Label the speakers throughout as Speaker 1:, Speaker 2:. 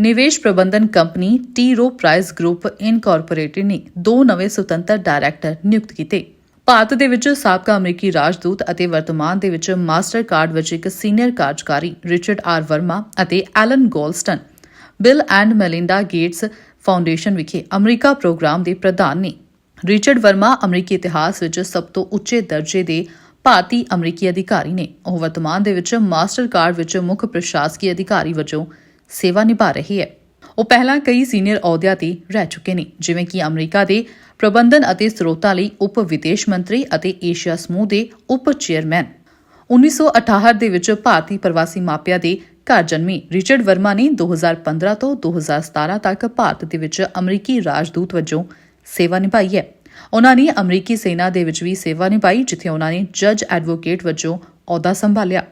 Speaker 1: ਨਿਵੇਸ਼ ਪ੍ਰਬੰਧਨ company T Rowe Price Group Incorporated ਨੇ ਦੋ ਨਵੇਂ ਸੁਤੰਤਰ ਡਾਇਰੈਕਟਰ ਨਿਯੁਕਤ ਕੀਤੇ। ਭਾਰਤ ਦੇ ਵਿੱਚ ਸਾਬਕਾ ਅਮਰੀਕੀ ਰਾਜਦੂਤ ਅਤੇ ਵਰਤਮਾਨ ਦੇ ਵਿੱਚ ਮਾਸਟਰ ਕਾਰਡ ਵਿੱਚ ਇੱਕ ਸੀਨੀਅਰ ਕਾਰਜਕਾਰੀ ਰਿਚਰਡ ਆਰ ਵਰਮਾ ਅਤੇ Alan Golston. Bill and Melinda Gates Foundation ਵਿਖੇ ਅਮਰੀਕਾ ਪ੍ਰੋਗਰਾਮ ਦੇ ਪ੍ਰਧਾਨ ਨੇ। ਰਿਚਰਡ ਵਰਮਾ ਅਮਰੀਕੀ ਇਤਿਹਾਸ ਵਿੱਚ ਸਭ ਤੋਂ ਉੱਚੇ ਦਰਜੇ ਦੇ ਭਾਰਤੀ ਅਮਰੀਕੀ ਅਧਿਕਾਰੀ ਨੇ। ਉਹ ਵਰਤਮਾਨ ਦੇ ਵਿੱਚ ਮਾਸਟਰ ਕਾਰਡ ਵਿੱਚ ਮੁੱਖ ਪ੍ਰਸ਼ਾਸਕੀ ਅਧਿਕਾਰੀ ਵਜੋਂ ਸੇਵਾ ਨਿਭਾ ਰਹੀ ਹੈ। ਉਹ ਪਹਿਲਾਂ ਕਈ ਸੀਨੀਅਰ ਅਹੁਦਿਆਂ ਤੇ ਰਹਿ ਚੁੱਕੇ ਨੇ, ਜਿਵੇਂ ਕਿ ਅਮਰੀਕਾ ਦੇ ਪ੍ਰਬੰਧਨ ਅਤੇ ਸਰੋਤਾਂ ਲਈ ਉਪ ਵਿਦੇਸ਼ ਮੰਤਰੀ ਅਤੇ ਏਸ਼ੀਆ ਸਮੂਹ ਦੇ ਉਪ ਚੇਅਰਮੈਨ। 1968 ਦੇ ਵਿੱਚ ਭਾਰਤੀ ਪ੍ਰਵਾਸੀ ਮਾਪਿਆਂ ਦੇ ਘਰ ਜਨਮੀ ਰਿਚਰਡ ਵਰਮਾ ਨੇ 2015 ਤੋਂ 2017 ਤੱਕ ਭਾਰਤ ਦੇ ਵਿੱਚ ਅਮਰੀਕੀ ਰਾਜਦੂਤ ਵਜੋਂ ਸੇਵਾ ਨਿਭਾਈ ਹੈ। ਉਹਨਾਂ ਨੇ ਅਮਰੀਕੀ ਸੈਨਾ ਦੇ ਵਿੱਚ ਵੀ ਸੇਵਾ ਨਿਭਾਈ, ਜਿੱਥੇ ਉਹਨਾਂ ਨੇ ਜੱਜ ਐਡਵੋਕੇਟ ਵਜੋਂ ਅਹੁਦਾ ਸੰਭਾਲਿਆ।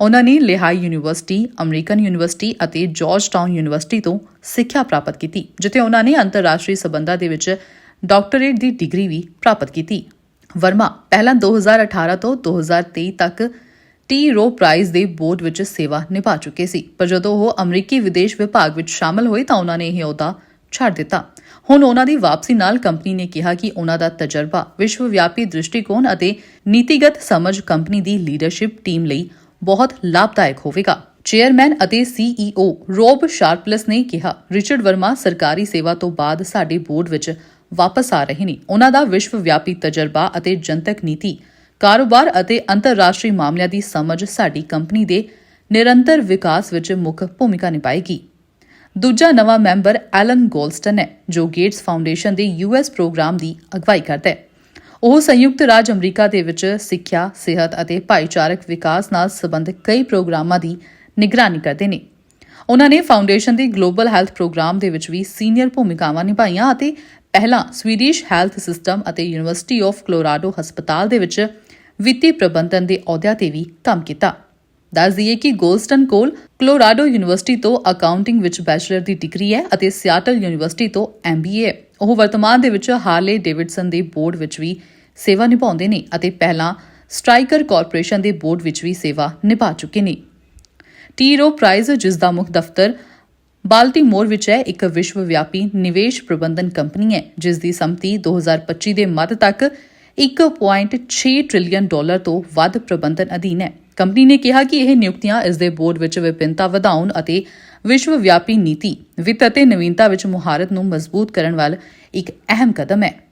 Speaker 1: ਉਹਨਾਂ ਨੇ ਲਿਹਾਈ ਯੂਨੀਵਰਸਿਟੀ, ਅਮਰੀਕਨ ਯੂਨੀਵਰਸਿਟੀ ਅਤੇ ਜਾਰਜਟਾਊਨ ਯੂਨੀਵਰਸਿਟੀ ਤੋਂ ਸਿੱਖਿਆ ਪ੍ਰਾਪਤ ਕੀਤੀ, ਜਿੱਥੇ ਉਹਨਾਂ ਨੇ ਅੰਤਰਰਾਸ਼ਟਰੀ ਸਬੰਧਾਂ ਦੇ ਵਿੱਚ ਡਾਕਟਰੇਟ ਦੀ ਡਿਗਰੀ ਵੀ ਪ੍ਰਾਪਤ ਕੀਤੀ। ਵਰਮਾ, ਪਹਿਲਾਂ 2018 ਤੋਂ 2023 ਤੱਕ ਟੀ ਰੋ ਪ੍ਰਾਈਜ਼ ਦੇ ਬੋਰਡ ਵਿੱਚ ਸੇਵਾ ਨਿਭਾ ਚੁੱਕੇ ਸੀ, ਪਰ ਜਦੋਂ ਉਹ ਅਮਰੀਕੀ ਵਿਦੇਸ਼ ਵਿਭਾਗ ਵਿੱਚ ਸ਼ਾਮਲ ਹੋਏ ਤਾਂ ਉਹਨਾਂ ਨੇ ਇਹ ਅਹੁਦਾ ਛੱਡ ਦਿੱਤਾ। ਹੁਣ ਉਹਨਾਂ ਦੀ ਵਾਪਸੀ ਨਾਲ ਕੰਪਨੀ ਨੇ ਕਿਹਾ ਕਿ ਉਹਨਾਂ ਦਾ ਤਜਰਬਾ ਵਿਸ਼ਵ ਵਿਆਪੀ ਦ੍ਰਿਸ਼ਟੀਕੋਣ ਅਤੇ ਨੀਤੀਗਤ ਸਮਝ ਕੰਪਨੀ ਦੀ ਲੀਡਰਸ਼ਿਪ ਟੀਮ ਲਈ ਬਹੁਤ ਲਾਭਦਾਇਕ ਹੋਵੇਗਾ। ਚੇਅਰਮੈਨ ਅਤੇ ਸੀਈਓ ਰੋਬ ਸ਼ਾਰਪਲਸ ਨੇ ਕਿਹਾ, ਰਿਚਰਡ ਵਰਮਾ ਸਰਕਾਰੀ ਸੇਵਾ ਤੋਂ ਬਾਅਦ ਸਾਡੇ ਬੋਰਡ ਵਿੱਚ ਵਾਪਸ ਆ ਰਹੇ ਨੇ। ਉਹਨਾਂ ਦਾ ਵਿਸ਼ਵ ਵਿਆਪੀ ਤਜਰਬਾ ਅਤੇ ਜਨਤਕ ਨੀਤੀ, ਕਾਰੋਬਾਰ ਅਤੇ ਅੰਤਰਰਾਸ਼ਟਰੀ ਮਾਮਲਿਆਂ ਦੀ ਸਮਝ ਸਾਡੀ ਕੰਪਨੀ ਦੇ ਨਿਰੰਤਰ ਵਿਕਾਸ ਵਿੱਚ ਮੁੱਖ ਭੂਮਿਕਾ ਨਿਭਾਏਗੀ। ਦੂਜਾ ਨਵਾਂ ਮੈਂਬਰ ਐਲਨ ਗੋਲਸਟਨ ਹੈ, ਜੋ ਗੇਟਸ ਫਾਊਂਡੇਸ਼ਨ ਦੇ ਯੂਐਸ ਪ੍ਰੋਗਰਾਮ ਦੀ ਅਗਵਾਈ ਕਰਦਾ ਹੈ। ਉਹ ਸੰਯੁਕਤ ਰਾਜ ਅਮਰੀਕਾ ਦੇ ਵਿੱਚ ਸਿੱਖਿਆ, ਸਿਹਤ ਅਤੇ ਭਾਈਚਾਰਕ ਵਿਕਾਸ ਨਾਲ ਸੰਬੰਧਿਤ ਕਈ ਪ੍ਰੋਗਰਾਮਾਂ ਦੀ ਨਿਗਰਾਨੀ ਕਰਦੇ ਨੇ। ਉਹਨਾਂ ਨੇ ਫਾਊਂਡੇਸ਼ਨ ਦੇ ਗਲੋਬਲ ਹੈਲਥ ਪ੍ਰੋਗਰਾਮ ਦੇ ਵਿੱਚ ਵੀ ਸੀਨੀਅਰ ਭੂਮਿਕਾਵਾਂ ਨਿਭਾਈਆਂ ਅਤੇ ਪਹਿਲਾਂ ਸਵੀਡਿਸ਼ ਹੈਲਥ ਸਿਸਟਮ ਅਤੇ ਯੂਨੀਵਰਸਿਟੀ ਆਫ ਕਲੋਰਾਡੋ ਹਸਪਤਾਲ ਦੇ ਵਿੱਚ ਵਿੱਤੀ ਪ੍ਰਬੰਧਨ ਦੇ ਅਹੁਦਿਆਂ ਤੇ ਵੀ ਕੰਮ ਕੀਤਾ। ਦੱਸ ਦਈਏ ਕਿ ਗੋਲਸਟਨ ਕੋਲ ਕਲੋਰਾਡੋ ਯੂਨੀਵਰਸਿਟੀ ਤੋਂ ਅਕਾਊਂਟਿੰਗ ਵਿੱਚ ਬੈਚਲਰ ਦੀ ਡਿਗਰੀ ਹੈ ਅਤੇ ਸਿਆਟਲ ਯੂਨੀਵਰਸਿਟੀ ਤੋਂ ਐਮਬੀਏ ਹੈ। ਉਹ ਵਰਤਮਾਨ ਦੇ ਵਿੱਚ ਹਾਰਲੇ ਡੇਵਿਡਸਨ ਦੇ ਬੋਰਡ ਵਿੱਚ ਵੀ ਸੇਵਾ ਨਿਭਾਉਂਦੇ ਨੇ ਅਤੇ ਪਹਿਲਾਂ ਸਟ੍ਰਾਈਕਰ ਕਾਰਪੋਰੇਸ਼ਨ ਦੇ ਬੋਰਡ ਵਿੱਚ ਵੀ ਸੇਵਾ ਨਿਭਾ ਚੁੱਕੇ ਨੇ। ਟੀਰੋ ਪ੍ਰਾਈਜ਼, ਜਿਸ ਦਾ ਮੁੱਖ ਦਫ਼ਤਰ ਬਾਲਟੀਮੋਰ ਵਿੱਚ ਹੈ, ਇੱਕ ਵਿਸ਼ਵ ਵਿਆਪੀ ਨਿਵੇਸ਼ ਪ੍ਰਬੰਧਨ ਕੰਪਨੀ ਹੈ, ਜਿਸ ਦੀ ਸੰਮਤੀ 2025 ਦੇ ਮੱਧ ਤੱਕ 1.6 ਟ੍ਰਿਲੀਅਨ ਡਾਲਰ ਤੋਂ ਵੱਧ ਪ੍ਰਬੰਧਨ ਅਧੀਨ ਹੈ। ਕੰਪਨੀ ਨੇ ਕਿਹਾ ਕਿ ਇਹ ਨਿਯੁਕਤੀਆਂ ਇਸ ਦੇ ਬੋਰਡ ਵਿੱਚ ਵਿਭਿੰਨਤਾ ਵਧਾਉਣ ਅਤੇ ਵਿਸ਼ਵ ਵਿਆਪੀ ਨੀਤੀ, ਵਿੱਤ ਅਤੇ ਨਵੀਨਤਾ ਵਿੱਚ ਮੁਹਾਰਤ ਨੂੰ ਮਜ਼ਬੂਤ ਕਰਨ ਵੱਲ ਇੱਕ ਅਹਿਮ ਕਦਮ ਹੈ।